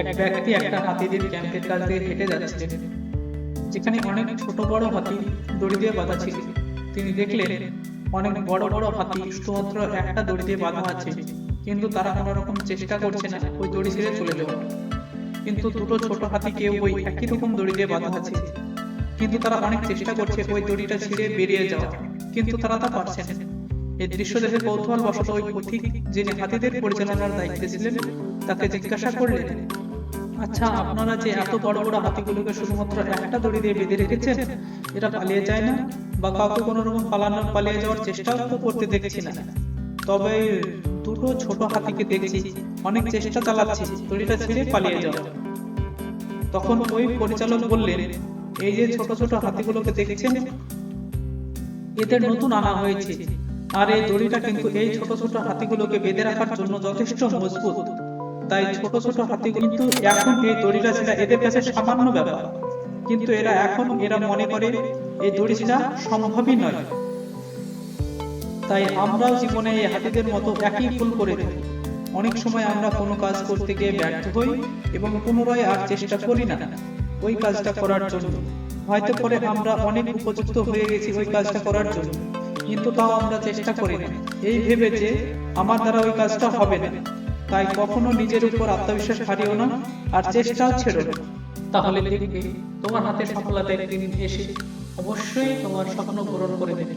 এক ব্যক্তি একটা হাতিদের ক্যাম্পের কাছ দিয়ে হেঁটে যাচ্ছিলেন যেখানে অনেক ছোট বড় হাতি দড়ি দিয়ে বাঁধা ছিল। তিনি দেখলেন, অনেক বড় বড় হাতি শুধুমাত্র একটা দড়ি দিয়ে বাঁধা আছে, কিন্তু তারা কোনো রকম চেষ্টা করছে না ওই দড়ি ছেড়ে চলে যাওয়ার। কিন্তু দুটো ছোট হাতি কেউ ওই একই রকম দড়ি দিয়ে বাঁধা আছে। কিন্তু তারা অনেক চেষ্টা করছে ওই দড়িটা ছিঁড়ে বেরিয়ে যাওয়া কিন্তু তারা তা পারছে না। এই দৃশ্য দেখে কৌতূহল বশত ওই পথিক যিনি হাতিদের পরিচালনার দায়িত্বে ছিলেন, তাকে জিজ্ঞাসা করলেন আচ্ছা আপনারা যে এত বড় বড় হাতিগুলোকে শুধুমাত্র একটা দড়ি দিয়ে বেঁধে রেখেছেন, এরা পালিয়ে যায় না? বা কাউকে কোনো রকম পালানোর পালিয়ে যাওয়ার চেষ্টাও তো করতে দেখছি না। তবে দুটো ছোট হাতিকে দেখছি, অনেক চেষ্টা চালাচ্ছি, দড়িটা ছেড়ে পালিয়ে যাওয়া তখন ওই পরিচালক বললেন, এই যে ছোট ছোট হাতিগুলোকে দেখছেন, এদের নতুন আনা হয়েছে। আর এই দড়িটা কিন্তু এই ছোট ছোট হাতিগুলোকে বেঁধে রাখার জন্য যথেষ্ট মজবুত। তাই ছোট ছোট হাতিগুলো কিন্তু এখন এই দড়িটা ছেড়া এদের কাছে সামান্য ব্যাপার। কিন্তু এরা এখন এরা মনে করে এই দড়ি ছেড়া সম্ভবই নয়। তাই আমরাও জীবনে এই হাতিদের মতো একই ভুল করে থাকি অনেক সময় আমরা কোনো কাজ করতে গিয়ে ব্যর্থ হই এবং পুনরায় আর চেষ্টা করি না। ওই কাজটা করার জন্য। হয়তো পরে আমরা অনেক উপযুক্ত হয়ে গেছি ওই কাজটা করার জন্য। কিন্তু তাও আমরা চেষ্টা করি না। এই ভেবে যে আমার দ্বারা ওই কাজটা হবে না। তাই কখনো নিজের উপর আত্মবিশ্বাস হারিও না আর চেষ্টাও ছেড়ো না। তাহলে দেখবে তোমার হাতে সফলতা একদিন এসে অবশ্যই তোমার স্বপ্ন পূরণ করে দেবে।